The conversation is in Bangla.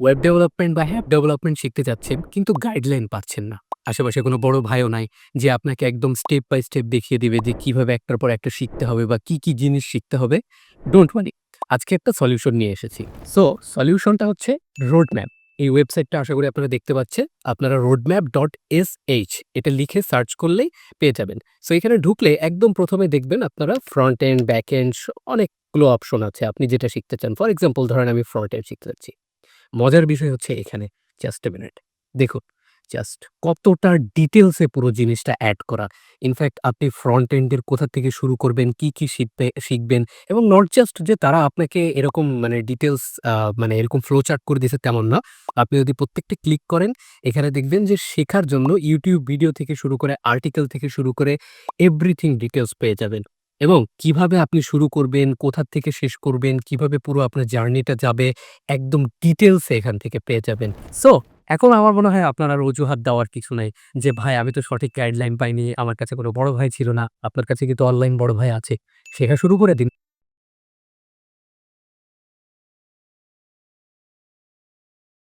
ওয়েব ডেভেলপমেন্ট বা অ্যাপ ডেভেলপমেন্ট শিখতে যাচ্ছেন, কিন্তু গাইডলাইন পাচ্ছেন না। আশেপাশে কোনো বড় ভাইও নাই যে আপনাকে একদম স্টেপ বাই স্টেপ দেখিয়ে দিবে যে কীভাবে একটার পর একটা শিখতে হবে বা কি কি জিনিস শিখতে হবে। ডোন্ট ওয়ারি আজকে একটা সলিউশন নিয়ে এসেছি। সো সলিউশনটা হচ্ছে রোড ম্যাপ এই ওয়েবসাইটটা আশা করি আপনারা দেখতে পাচ্ছেন। আপনারা রোডম্যাপ ডট এস এইচ এটা লিখে সার্চ করলেই পেয়ে যাবেন। সো এখানে ঢুকলে একদম প্রথমে দেখবেন আপনারা ফ্রন্ট এন্ড ব্যাক এন্ড অনেকগুলো অপশন আছে। আপনি যেটা শিখতে চান ফর এক্সাম্পল ধরেন আমি ফ্রন্ট এন্ড শিখতে যাচ্ছি। মজার বিষয় হচ্ছে এখানে জাস্ট মিনিট দেখুন জাস্ট কতটা ডিটেলসে পুরো জিনিসটা অ্যাড করা। ইনফ্যাক্ট আপনি ফ্রন্ট এন্ডের কোথা থেকে শুরু করবেন, কি কি শিখবে, শিখবেন এবং নট জাস্ট যে তারা আপনাকে এরকম মানে ডিটেলস মানে এরকম ফ্লো চার্ট করে দিয়েছে তেমন না। আপনি যদি প্রত্যেকটা ক্লিক করেন, এখানে দেখবেন যে শেখার জন্য ইউটিউব ভিডিও থেকে শুরু করে আর্টিকেল থেকে শুরু করে এভরিথিং ডিটেলস পেয়ে যাবেন। এবং কীভাবে আপনি শুরু করবেন, কোথা থেকে শেষ করবেন, কীভাবে পুরো আপনার জার্নিটা যাবে, একদম ডিটেলস এখান থেকে পেয়ে যাবেন। সো, এখন আমার মনে হয় আপনার আর অজুহাত দেওয়ার কিছু নাই যে, ভাই, আমি তো সঠিক গাইডলাইন পাইনি, আমার কাছে কোনো বড় ভাই ছিল না, আপনার কাছে কিন্তু অনলাইন বড় ভাই আছে, শেখা শুরু করে দিন।